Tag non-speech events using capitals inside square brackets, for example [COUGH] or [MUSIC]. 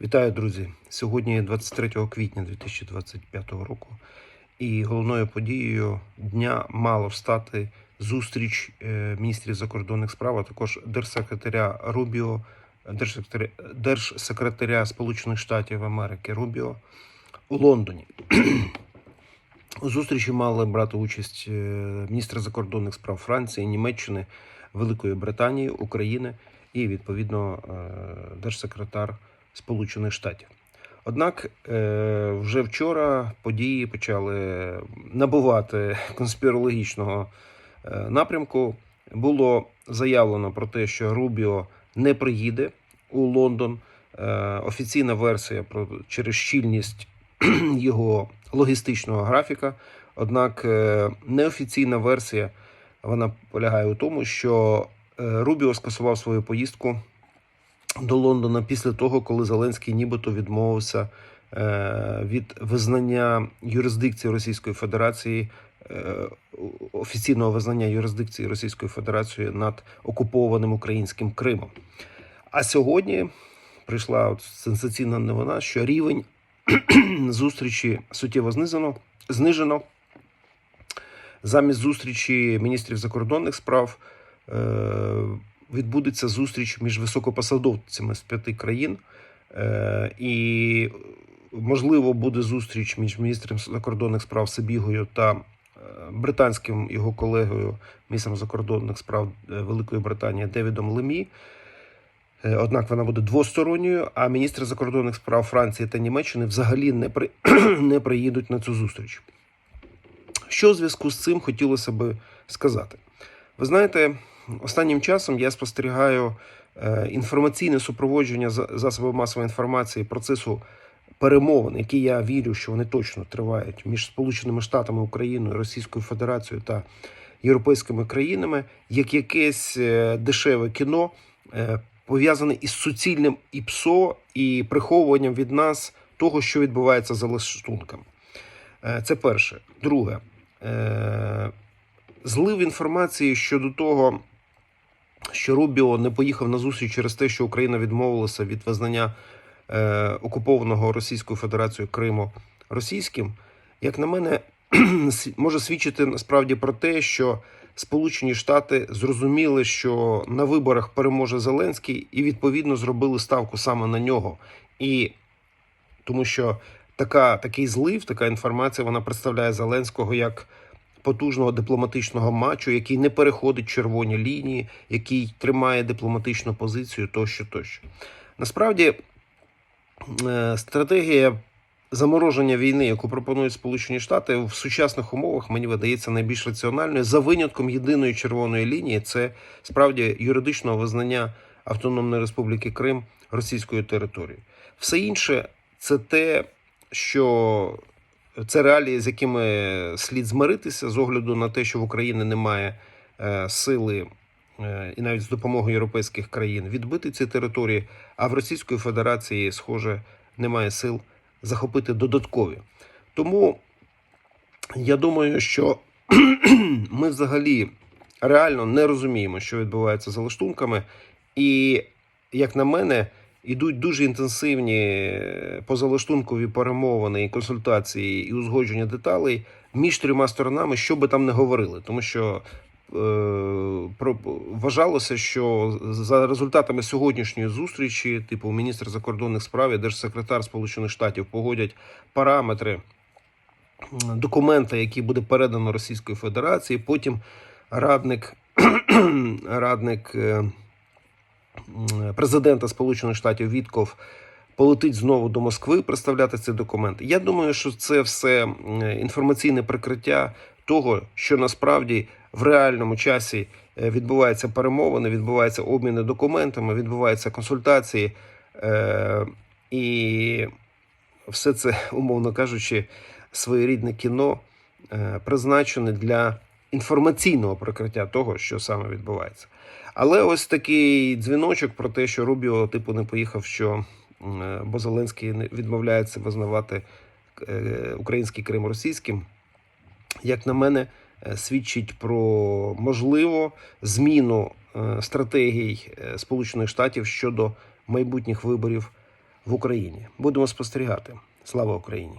Вітаю, друзі! Сьогодні 23 квітня 2025 року, і головною подією дня мало встати зустріч е, міністрів закордонних справ, а також держсекретаря Рубіо, держсекретаря, держсекретаря Сполучених Штатів Америки Рубіо у Лондоні. У зустрічі мали брати участь е, міністри закордонних справ Франції, Німеччини, Великої Британії, України і відповідно е, держсекретар Сполучених Штатів. Однак е, вже вчора події почали набувати конспірологічного е, напрямку. Було заявлено про те, що Рубіо не приїде у Лондон. Е, Офіційна версія про через щільність [CLEARS THROAT] його логістичного графіка. Однак неофіційна версія вона полягає у тому, що Рубіо скасував свою поїздку до Лондона після того, коли Зеленський нібито відмовився е, від визнання юрисдикції Російської Федерації, е, офіційного визнання юрисдикції Російської Федерації над окупованим українським Кримом. А сьогодні прийшла от сенсаційна новина, що рівень [CLEARS THROAT] зустрічі суттєво знизено, знижено. Замість зустрічі міністрів закордонних справ е, відбудеться зустріч між високопосадовцями з п'яти країн, е, і можливо буде зустріч між міністром закордонних справ Сибігою та е, британським його колегою, міністром закордонних справ е, Великої Британії Девідом Лемі. Однак вона буде двосторонньою, а міністри закордонних справ Франції та Німеччини взагалі не при... [CLEARS THROAT] не приїдуть на цю зустріч. Що в зв'язку з цим хотілося би сказати? Ви знаєте, останнім часом я спостерігаю е, інформаційне супроводження за- засобів масової інформації процесу перемовин, які я вірю, що вони точно тривають між Сполученими Штатами, Україною, Російською Федерацією та європейськими країнами, як якесь е, дешеве кіно, е, пов'язане із суцільним ІПСО і приховуванням від нас того, що відбувається за лаштунками. Це перше. Друге, злив інформації щодо того, що Рубіо не поїхав на зустріч через те, що Україна відмовилася від визнання е, окупованого Російською Федерацією Криму російським, як на мене, [CLEARS THROAT] може свідчити насправді про те, що Сполучені Штати зрозуміли, що на виборах переможе Зеленський, і відповідно зробили ставку саме на нього. І тому що така, такий злив, така інформація, вона представляє Зеленського як потужного дипломатичного матчу, який не переходить червоні лінії, який тримає дипломатичну позицію тощо, тощо. Насправді, е, стратегія замороження війни, яку пропонують Сполучені Штати, в сучасних умовах мені видається найбільш раціональною за винятком єдиної червоної лінії. Це справді юридичного визнання Автономної Республіки Крим російською територією. Все інше це те, що це реалії, з якими слід змиритися з огляду на те, що в Україні немає е, сили. е, І навіть з допомогою європейських країн відбити ці території, а в Російської Федерації, схоже, немає сил захопити додаткові. Тому я думаю, що [CLEARS THROAT] ми взагалі реально не розуміємо, що відбувається за лаштунками, і, як на мене, ідуть дуже інтенсивні е, позалаштункові перемовини і консультації і узгодження деталей між трьома сторонами, що би там не говорили, тому що. е, вважалося, що за результатами сьогоднішньої зустрічі, типу міністр закордонних справ і держсекретар Сполучених Штатів погодять параметри документа, який буде передано Російської Федерації. Потім радник, [CLEARS THROAT] радник е, президента Сполучених Штатів Вітков полетить знову до Москви представляти цей документ. Я думаю, що це все інформаційне прикриття того, що насправді в реальному часі е, відбуваються перемовини, відбуваються обміни документами, відбуваються консультації. Е, і все це, [LAUGHS] умовно кажучи, своєрідне кіно е, призначене для інформаційного прикриття того, що саме відбувається. Але ось такий дзвіночок про те, що Рубіо типу не поїхав, що е, бо Зеленський відмовляється визнавати е, український Крим російським, як на мене, е, свідчить про можливо зміну стратегій Сполучених Штатів щодо майбутніх виборів в Україні. Будемо спостерігати. Слава Україні!